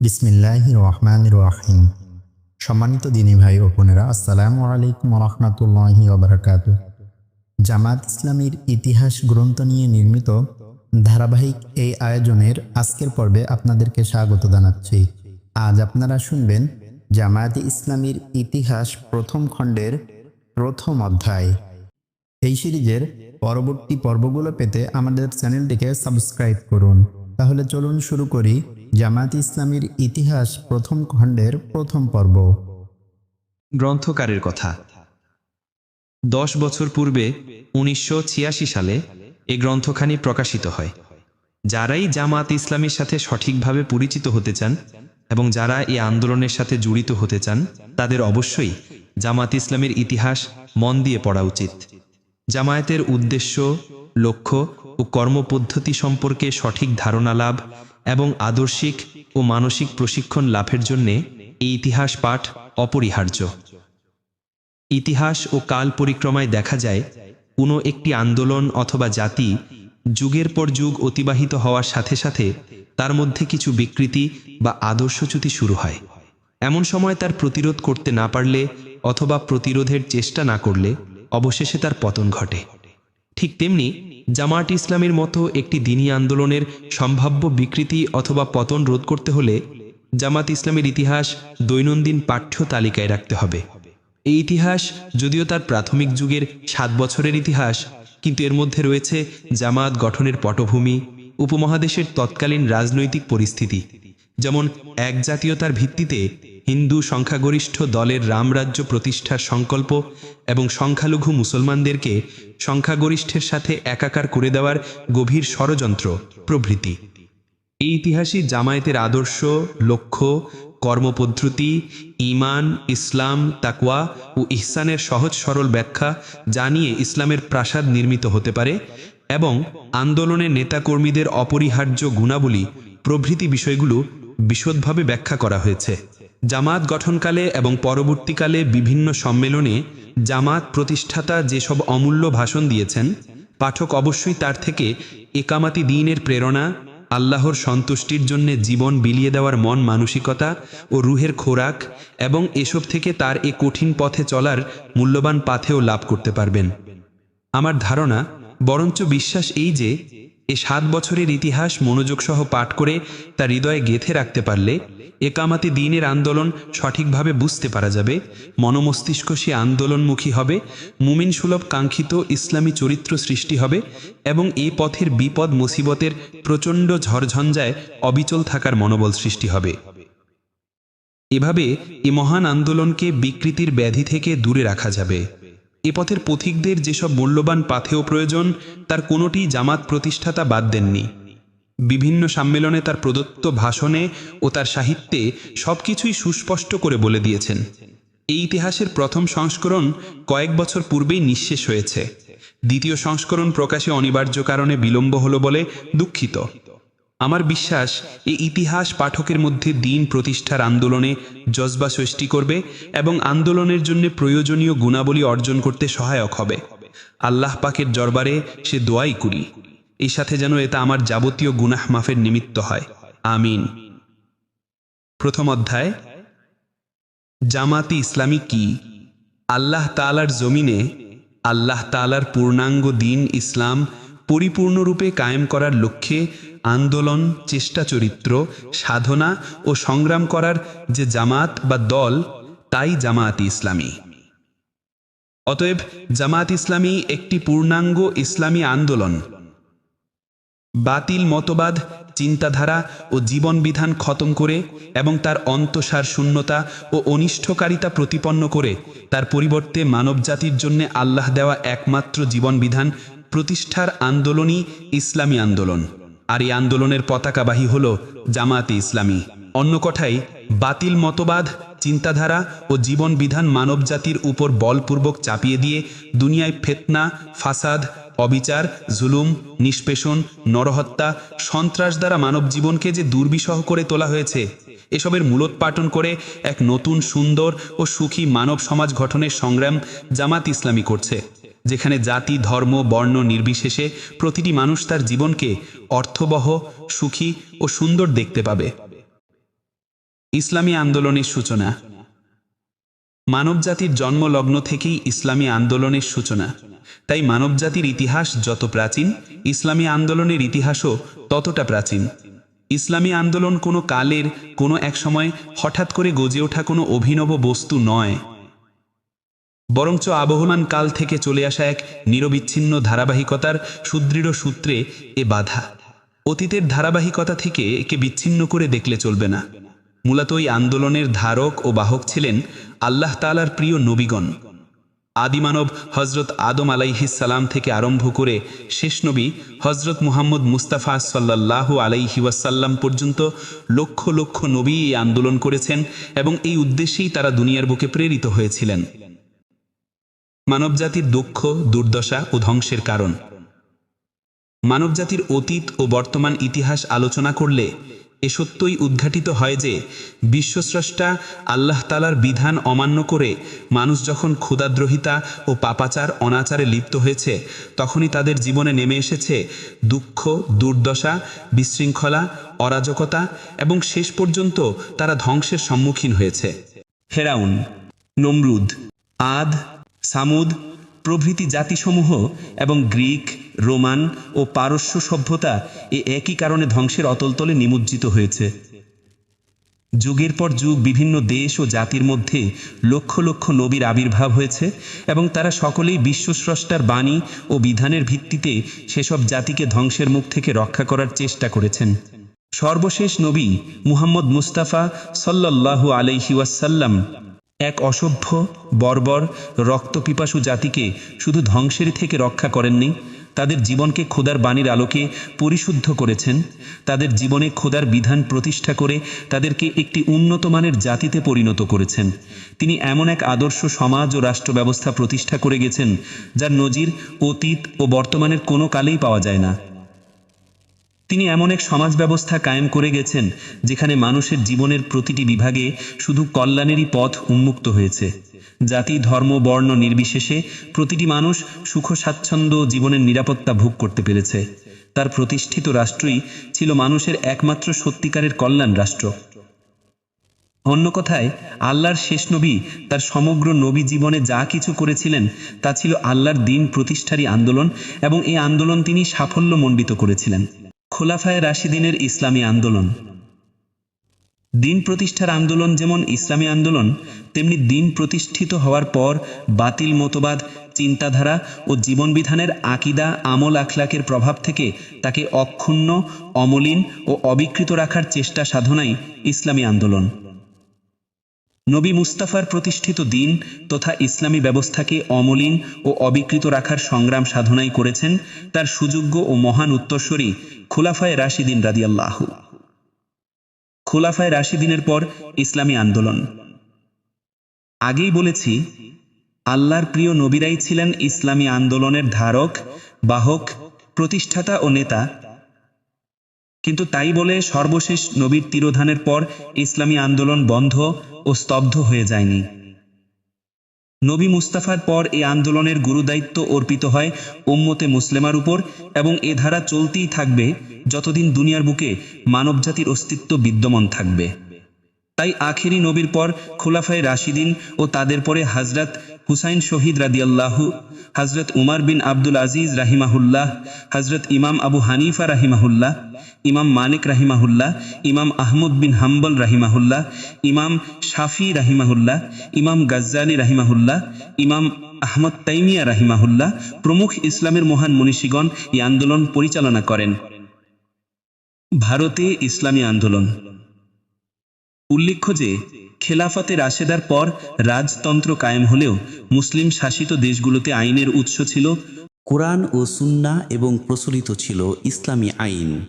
বিসমিল্লাহ রহমান রহিম সম্মানিত দিনী ভাই ও বোনেরা, আসসালামু আলাইকুম রহমতুল্লাহি ওবরাকাত জামাত ইসলামীর ইতিহাস গ্রন্থ নিয়ে নির্মিত ধারাবাহিক এই আয়োজনের আজকের পর্বে আপনাদেরকে স্বাগত জানাচ্ছি। আজ আপনারা শুনবেন জামায়াত ইসলামীর ইতিহাস প্রথম খণ্ডের প্রথম অধ্যায়। এই সিরিজের পরবর্তী পর্বগুলো পেতে আমাদের চ্যানেলটিকে সাবস্ক্রাইব করুন। তাহলে চলুন শুরু করি জামায়াত ইসলামীর ইতিহাস প্রথম খণ্ডের প্রথম পর্ব। গ্রন্থকারের কথা। দশ বছর পূর্বে উনিশশো ছিয়াশি সালে এ গ্রন্থখানি প্রকাশিত হয়। যারাই জামাত ইসলামের সাথে সঠিকভাবে পরিচিত হতে চান এবং যারা এই আন্দোলনের সাথে জড়িত হতে চান, তাদের অবশ্যই জামাত ইসলামের ইতিহাস মন দিয়ে পড়া উচিত। জামায়াতের উদ্দেশ্য, লক্ষ্য ও কর্মপদ্ধতি সম্পর্কে সঠিক ধারণা লাভ এবং আদর্শিক ও মানসিক প্রশিক্ষণ লাভের জন্যে এই ইতিহাস পাঠ অপরিহার্য। ইতিহাস ও কাল পরিক্রমায় দেখা যায়, কোনো একটি আন্দোলন অথবা জাতি যুগের পর যুগ অতিবাহিত হওয়ার সাথে সাথে তার মধ্যে কিছু বিকৃতি বা আদর্শচ্যুতি শুরু হয়। এমন সময় তার প্রতিরোধ করতে না পারলে অথবা প্রতিরোধের চেষ্টা না করলে অবশেষে তার পতন ঘটে। ঠিক তেমনি জামায়াত ইসলামের মতো একটি দিনী আন্দোলনের সম্ভাব্য বিকৃতি অথবা পতন রোধ করতে হলে জামাত ইসলামের ইতিহাস দৈনন্দিন পাঠ্য তালিকায় রাখতে হবে। এই ইতিহাস যদিও তার প্রাথমিক যুগের সাত বছরের ইতিহাস, কিন্তু এর মধ্যে রয়েছে জামাত গঠনের পটভূমি, উপমহাদেশের তৎকালীন রাজনৈতিক পরিস্থিতি, যেমন এক জাতীয়তার ভিত্তিতে হিন্দু সংখ্যাগরিষ্ঠ দলের রামরাজ্য প্রতিষ্ঠার সংকল্প এবং সংখ্যালঘু মুসলমানদেরকে সংখ্যাগরিষ্ঠের সাথে একাকার করে দেওয়ার গভীর ষড়যন্ত্র, প্রভৃতি। এই ইতিহাসই জামায়াতের আদর্শ, লক্ষ্য, কর্মপদ্ধতি ইমান ইসলাম, তাকওয়া ও ইহসানের সহজ সরল ব্যাখ্যা জানিয়ে ইসলামের প্রাসাদ নির্মিত হতে পারে এবং আন্দোলনের নেতাকর্মীদের অপরিহার্য গুণাবলী, প্রভৃতি বিষয়গুলো বিশদভাবে ব্যাখ্যা করা হয়েছে। জামাত গঠনকালে এবং পরবর্তীকালে বিভিন্ন সম্মেলনে জামাত প্রতিষ্ঠাতা যেসব অমূল্য ভাষণ দিয়েছেন, পাঠক অবশ্যই তার থেকে একামাতি দিনের প্রেরণা, আল্লাহর সন্তুষ্টির জন্যে জীবন বিলিয়ে দেওয়ার মন মানসিকতা ও রুহের খোরাক এবং এসব থেকে তার এ কঠিন পথে চলার মূল্যবান পাথেও লাভ করতে পারবেন। আমার ধারণা, বরঞ্চ বিশ্বাস এই যে এ সাত বছরের ইতিহাস মনোযোগ সহ পাঠ করে তার হৃদয়ে গেথে রাখতে পারলে একামাতি দিনের আন্দোলন সঠিকভাবে বুঝতে পারা যাবে, মনমস্তিষ্ক সে আন্দোলনমুখী হবে, মুমিন সুলভ কাঙ্ক্ষিত ইসলামী চরিত্র সৃষ্টি হবে এবং এ পথের বিপদ মুসিবতের প্রচণ্ড ঝড়ঝঞ্ঝায় অবিচল থাকার মনোবল সৃষ্টি হবে। এভাবে এ মহান আন্দোলনকে বিকৃতির ব্যাধি থেকে দূরে রাখা যাবে। এ পথের পথিকদের যেসব মূল্যবান পাথেয় প্রয়োজন, তার কোনোটি জামাত প্রতিষ্ঠাতা বাদ দেননি। বিভিন্ন সম্মেলনে তার প্রদত্ত ভাষণে ও তার সাহিত্যে সবকিছুই সুস্পষ্ট করে বলে দিয়েছেন। এই ইতিহাসের প্রথম সংস্করণ কয়েক বছর পূর্বেই নিঃশেষ হয়েছে। দ্বিতীয় সংস্করণ প্রকাশে অনিবার্য কারণে বিলম্ব হলো বলে দুঃখিত। আমার বিশ্বাস, এই ইতিহাস পাঠকের মধ্যে দিন প্রতিষ্ঠার আন্দোলনে জজবা সৃষ্টি করবে এবং আন্দোলনের জন্য প্রয়োজনীয় গুণাবলী অর্জন করতে সহায়ক হবে। আল্লাহ পাকের জরবারে সে দোয়াই করি। এই সাথে যেন এটা আমার যাবতীয় গুনাহ মাফের নিমিত্ত হয়। আমিন। প্রথম অধ্যায়, জামাতি ইসলামী কি? আল্লাহ তালার জমিনে, আল্লাহ তালার পূর্ণাঙ্গ দিন ইসলাম পরিপূর্ণরূপে কায়েম করার লক্ষ্যে আন্দোলন, চেষ্টা চরিত্র, সাধনা ও সংগ্রাম করার যে জামাত বা দল, তাই জামায়াত ইসলামী। অতএব জামাত ইসলামী একটি পূর্ণাঙ্গ ইসলামী আন্দোলন। বাতিল মতবাদ, চিন্তাধারা ও জীবন বিধান খতম করে এবং তার অন্তসার শূন্যতা ও অনিষ্ঠকারিতা প্রতিপন্ন করে তার পরিবর্তে মানবজাতির জন্য আল্লাহ দেওয়া একমাত্র জীবন বিধান প্রতিষ্ঠার আন্দোলনই ইসলামী আন্দোলন। আর এই আন্দোলনের পতাকাবাহী হল জামায়াতে ইসলামী। অন্য কথায়, বাতিল মতবাদ, চিন্তাধারা ও জীবন বিধান মানবজাতির উপর বলপূর্বক চাপিয়ে দিয়ে দুনিয়ায় ফেতনা, ফাসাদ, অবিচার, জুলুম, নিষ্পেষণ, নরহত্যা, সন্ত্রাস দ্বারা মানব জীবনকে যে দুর্বিষহ করে তোলা হয়েছে, এসবের মূলোৎপাটন করে এক নতুন সুন্দর ও সুখী মানব সমাজ গঠনের সংগ্রাম জামাত ইসলামী করছে। যেখানে জাতি, ধর্ম, বর্ণ নির্বিশেষে প্রতিটি মানুষ তার জীবনকে অর্থবহ, সুখী ও সুন্দর দেখতে পাবে। ইসলামী আন্দোলনের সূচনা। মানবজাতির জন্মলগ্ন থেকেই ইসলামী আন্দোলনের সূচনা। তাই মানবজাতির ইতিহাস যত প্রাচীন, ইসলামী আন্দোলনের ইতিহাসও ততটা প্রাচীন। ইসলামী আন্দোলন কোনো কালের কোনো এক সময় হঠাৎ করে গজে ওঠা কোনো অভিনব বস্তু নয়। বরঞ্চ আবহমান কাল থেকে চলে আসা এক নিরবিচ্ছিন্ন ধারাবাহিকতার সুদৃঢ় সূত্রে এ বাধা। অতীতের ধারাবাহিকতা থেকে একে বিচ্ছিন্ন করে দেখলে চলবে না। মূলত এই আন্দোলনের ধারক ও বাহক ছিলেন আল্লাহ তালার প্রিয় নবীগণ। আদিমানব হজরত আদম আলাইহিসালাম থেকে আরম্ভ করে শেষ নবী হজরত মুহাম্মদ মুস্তাফা সাল্লাল্লাহু আলাইহি ওয়াসাল্লাম পর্যন্ত লক্ষ লক্ষ নবী এই আন্দোলন করেছেন এবং এই উদ্দেশ্যেই তারা দুনিয়ার বুকে প্রেরিত হয়েছিলেন। মানবজাতির দুঃখ, দুর্দশা ও ধ্বংসের কারণ। মানবজাতির অতীত ও বর্তমান ইতিহাস আলোচনা করলে এ সত্যই উদ্ঘাটিত হয় যে বিশ্বস্রষ্টা আল্লাহ তালার বিধান অমান্য করে মানুষ যখন ক্ষুদাদ্রোহিতা ও পাপাচার অনাচারে লিপ্ত হয়েছে, তখনই তাদের জীবনে নেমে এসেছে দুঃখ, দুর্দশা, বিশৃঙ্খলা, অরাজকতা এবং শেষ পর্যন্ত তারা ধ্বংসের সম্মুখীন হয়েছে। ফেরাউন, নমরুদ, আদ সামুদ, প্রভৃতি জাতিসমূহ এবং গ্রিক, রোমান ও পারস্য সভ্যতা এ একই কারণে ধ্বংসের অতলতলে নিমজ্জিত হয়েছে। যুগের পর যুগ বিভিন্ন দেশ ও জাতির মধ্যে লক্ষ লক্ষ নবীর আবির্ভাব হয়েছে এবং তারা সকলেই বিশ্বস্রষ্টার বাণী ও বিধানের ভিত্তিতে সেসব জাতিকে ধ্বংসের মুখ থেকে রক্ষা করার চেষ্টা করেছেন। সর্বশেষ নবী মুহাম্মদ মুস্তাফা সাল্লাল্লাহু আলাইহি ওয়াসাল্লাম এক অসভ্য, বর্বর, রক্তপিপাসু জাতিকে শুধু ধ্বংসের থেকে রক্ষা করেননি, তাদের জীবনকে খোদার বাণীর আলোকে পরিশুদ্ধ করেছেন, তাদের জীবনে খোদার বিধান প্রতিষ্ঠা করে তাদেরকে একটি উন্নত মানের জাতিতে পরিণত করেছেন। তিনি এমন এক আদর্শ সমাজ ও রাষ্ট্র ব্যবস্থা প্রতিষ্ঠা করে গেছেন, যার নজির অতীত ও বর্তমানের কোনো কালেই পাওয়া যায় না। তিনি এমন এক সমাজ ব্যবস্থা কায়েম করে গেছেন, যেখানে মানুষের জীবনের প্রতিটি বিভাগে শুধু কল্যাণেরই পথ উন্মুক্ত হয়েছে। জাতি, ধর্ম, বর্ণ নির্বিশেষে প্রতিটি মানুষ সুখ, স্বাচ্ছন্দ্য জীবনের নিরাপত্তা ভোগ করতে পেরেছে। তার প্রতিষ্ঠিত রাষ্ট্রই ছিল মানুষের একমাত্র সত্যিকারের কল্যাণ রাষ্ট্র। অন্য কথায়, আল্লাহর শেষ নবী তার সমগ্র নবী জীবনে যা কিছু করেছিলেন, তা ছিল আল্লাহর দিন প্রতিষ্ঠারই আন্দোলন এবং এই আন্দোলন তিনি সাফল্যমণ্ডিত করেছিলেন। খোলাফায় রাশিদিনের ইসলামী আন্দোলন। দিন প্রতিষ্ঠার আন্দোলন যেমন ইসলামী আন্দোলন, তেমনি দিন প্রতিষ্ঠিত হওয়ার পর বাতিল মতবাদ, চিন্তাধারা ও জীবনবিধানের আকিদা, আমল আখলাকের প্রভাব থেকে তাকে অক্ষুণ্ণ, অমলিন ও অবিকৃত রাখার চেষ্টা সাধনাই ইসলামী আন্দোলন। নবী মুস্তাফার প্রতিষ্ঠিত দিন তথা ইসলামী ব্যবস্থাকে অমলিন ও অবিকৃত রাখার সংগ্রাম সাধনাই করেছেন তার সুযোগ্য ও মহান উত্তরস্বরী খোলাফায় রাশিদিন রাদিয়াল্লাহু। খোলাফায় রাশিদিনের পর ইসলামী আন্দোলন। আগেই বলেছি, আল্লাহর প্রিয় নবীরাই ছিলেন ইসলামী আন্দোলনের ধারক, বাহক, প্রতিষ্ঠাতা ও নেতা কিন্তু তাই বলে সর্বশেষ নবীর তিরোধানের পর ইসলামী আন্দোলন বন্ধ ও স্তব্ধ হয়ে যায়নি। নবী মুস্তাফার পর এই আন্দোলনের গুরুদায়িত্ব অর্পিত হয় উম্মতে মুসলেমার উপর এবং এ ধারা চলতেই থাকবে যতদিন দুনিয়ার বুকে মানবজাতির অস্তিত্ব বিদ্যমান থাকবে। তাই আখেরি নবীর পর খোলাফায় রাশিদিন ও তাদের পরে হাজরত হুসাইন শহীদ রাদিয়াল্লাহু হজরত উমার বিন আব্দুল আজিজ রাহিমাহুল্লাহ হজরত ইমাম আবু হানিফা রাহিমাহুল্লাহ, ইমাম মানিক রাহিমাহুল্লাহ, ইমাম আহমদ বিন হাম্বল রাহিমাহুল্লাহ, ইমাম শাফি রাহিমাহুল্লাহ, ইমাম গাজ্জালি রাহিমাহুল্লাহ, ইমাম আহমদ তাইমিয়া রাহিমাহুল্লাহ প্রমুখ ইসলামের মহান মনীষীগণ এই আন্দোলন পরিচালনা করেন। ভারতে ইসলামী আন্দোলন। উল্লেখ্য যে, খেলাফতে রাশেদার পর রাজতন্ত্র কায়েম হলেও মুসলিম শাসিত দেশগুলোতে আইনের উৎস ছিল কোরআন ও সুন্না এবং প্রচলিত ছিল ইসলামী আইন।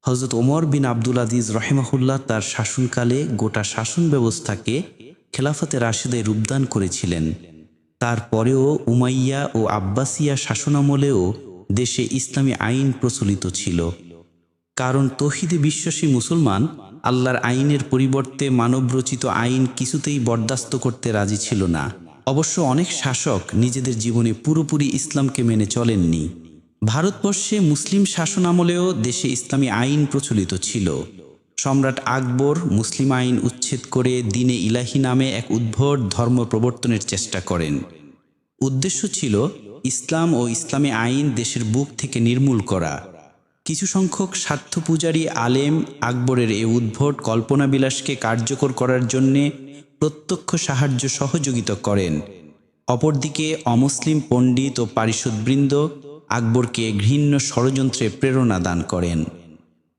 হজরত ওমর বিন আবদুল আজিজ রহেমাহুল্লাহ তার শাসনকালে গোটা শাসন ব্যবস্থাকে খেলাফতে রাশেদে রূপদান করেছিলেন। তারপরেও উমাইয়া ও আব্বাসিয়া শাসনামলেও দেশে ইসলামী আইন প্রচলিত ছিল। কারণ তহিদে বিশ্বাসী মুসলমান আল্লাহর আইনের পরিবর্তে মানবরচিত আইন কিছুতেই বরদাস্ত করতে রাজি ছিল না। অবশ্য অনেক শাসক নিজেদের জীবনে পুরোপুরি ইসলামকে মেনে চলেননি। ভারতবর্ষে মুসলিম শাসন আমলেও দেশে ইসলামী আইন প্রচলিত ছিল। সম্রাট আকবর মুসলিম আইন উচ্ছেদ করে দিনে ইলাহি নামে এক উদ্ভট ধর্ম প্রবর্তনের চেষ্টা করেন। উদ্দেশ্য ছিল ইসলাম ও ইসলামী আইন দেশের বুক থেকে নির্মূল করা। কিছু সংখ্যক স্বার্থ পূজারী আলেম আকবরের এ উদ্ভট কল্পনাবিলাসকে কার্যকর করার জন্যে প্রত্যক্ষ সাহায্য সহযোগিতা করেন। অপরদিকে অমুসলিম পণ্ডিত ও পারিষদবৃন্দ আকবরকে ঘৃণ্য ষড়যন্ত্রে প্রেরণা দান করেন।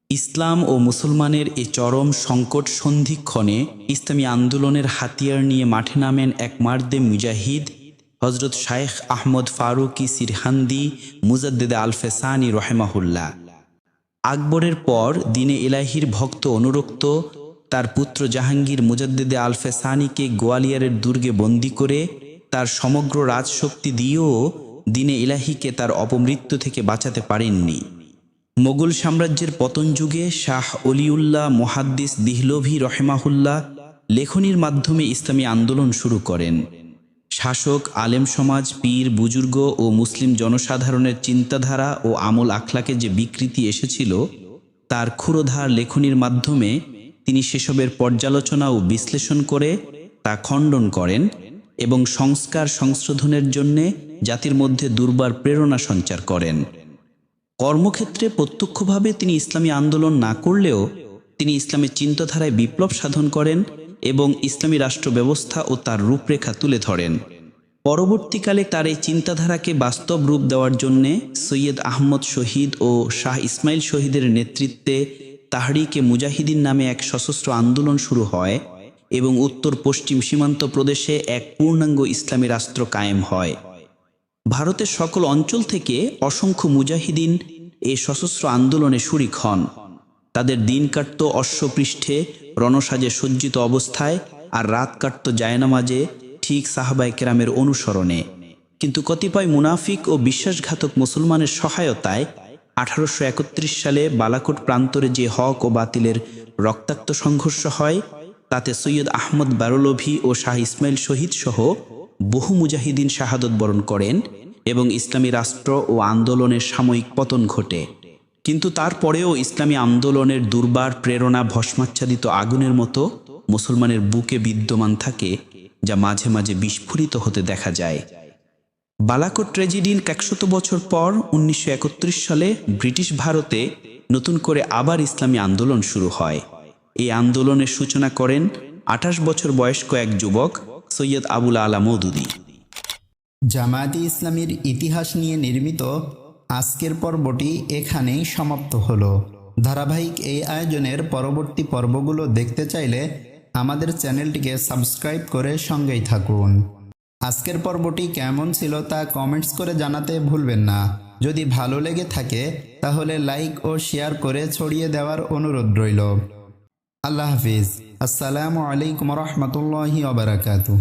ইসলাম ও মুসলমানের এ চরম সংকট সন্ধিক্ষণে ইসলামী আন্দোলনের হাতিয়ার নিয়ে মাঠে নামেন এক মার্দে মুজাহিদ হজরত শায়েখ আহমদ ফারুকি সিরহান্দি, মুজাদ্দেদে আলফেসানি রহেমাহুল্লাহ। আকবরের পর দিনে এলাহির ভক্ত অনুরক্ত, তার পুত্র জাহাঙ্গীর মুজাদ্দেদে আলফেসানিকে গোয়ালিয়রের দুর্গে বন্দি করে তার সমগ্র রাজশক্তি দিয়েও দিনে ইলাহিকে তার অপমৃত্যু থেকে বাঁচাতে পারেননি। মোগল সাম্রাজ্যের পতন যুগে শাহ অলিউল্লাহ মোহাদ্দিস দিহলভি রহেমাহুল্লাহ লেখনির মাধ্যমে ইসলামী আন্দোলন শুরু করেন। শাসক, আলেম সমাজ, পীর, বুজুর্গ ও মুসলিম জনসাধারণের চিন্তাধারা ও আমল আখলাকে যে বিকৃতি এসেছিল, তার ক্ষুরোধার লেখনির মাধ্যমে তিনি সেসবের পর্যালোচনা ও বিশ্লেষণ করে তা খণ্ডন করেন এবং সংস্কার সংশোধনের জন্যে জাতির মধ্যে দুর্বার প্রেরণা সঞ্চার করেন। কর্মক্ষেত্রে প্রত্যক্ষভাবে তিনি ইসলামী আন্দোলন না করলেও তিনি ইসলামের চিন্তাধারায় বিপ্লব সাধন করেন এবং ইসলামী রাষ্ট্র ব্যবস্থা ও তার রূপরেখা তুলে ধরেন। পরবর্তীকালে তার এই চিন্তাধারাকে বাস্তব রূপ দেওয়ার জন্যে সৈয়দ আহমদ শহীদ ও শাহ ইসমাইল শহীদের নেতৃত্বে তাহরিকে মুজাহিদিন নামে এক সশস্ত্র আন্দোলন শুরু হয় এবং উত্তর পশ্চিম সীমান্ত প্রদেশে এক পূর্ণাঙ্গ ইসলামী রাষ্ট্র কায়েম হয়। ভারতের সকল অঞ্চল থেকে অসংখ্য মুজাহিদিন এই সশস্ত্র আন্দোলনে শরিক হন। তাদের দিন কাটত অশ্বপৃষ্ঠে রণসাজে সজ্জিত অবস্থায় আর রাত কাটত জায়নামাজে ঠিক সাহাবাই কেরামের অনুসরণে। কিন্তু কতিপয় মুনাফিক ও বিশ্বাসঘাতক মুসলমানের সহায়তায় আঠারোশো একত্রিশ সালে বালাকোট প্রান্তরে যে হক ও বাতিলের রক্তাক্ত সংঘর্ষ হয়, তাতে সৈয়দ আহমদ বারলভি ও শাহ ইসমাইল শহীদ সহ বহু মুজাহিদিন শাহাদত বরণ করেন এবং ইসলামী রাষ্ট্র ও আন্দোলনের সাময়িক পতন ঘটে। কিন্তু তারপরেও ইসলামী আন্দোলনের দুর্বার প্রেরণা ভস্মাচ্ছাদিত আগুনের মতো মুসলমানের বুকে বিদ্যমান থাকে, যা মাঝে মাঝে বিস্ফোরিত হতে দেখা যায়। বালাকোট ট্র্যাজেডির একশত বছর পর উনিশশো একত্রিশ সালে ব্রিটিশ ভারতে নতুন করে আবার ইসলামী আন্দোলন শুরু হয়। এই আন্দোলনের সূচনা করেন আঠাশ বছর বয়স্ক এক যুবক সৈয়দ আবুল আলা মৌদুদি। জামায়াতে ইসলামীর ইতিহাস নিয়ে নির্মিত আজকের পর্বটি এখানেই সমাপ্ত হলো। ধারাবাহিক এই আয়োজনের পরবর্তী পর্বগুলো দেখতে চাইলে আমাদের চ্যানেলটিকে সাবস্ক্রাইব করে সঙ্গেই থাকুন। আজকের পর্বটি কেমন ছিল তা কমেন্টস করে জানাতে ভুলবেন না। যদি ভালো লেগে থাকে, তাহলে লাইক ও শেয়ার করে ছড়িয়ে দেওয়ার অনুরোধ রইল। আল্লাহ হাফিজ। আসসালামু আলাইকুম রহমতুল্লাহি ওবরাকাতু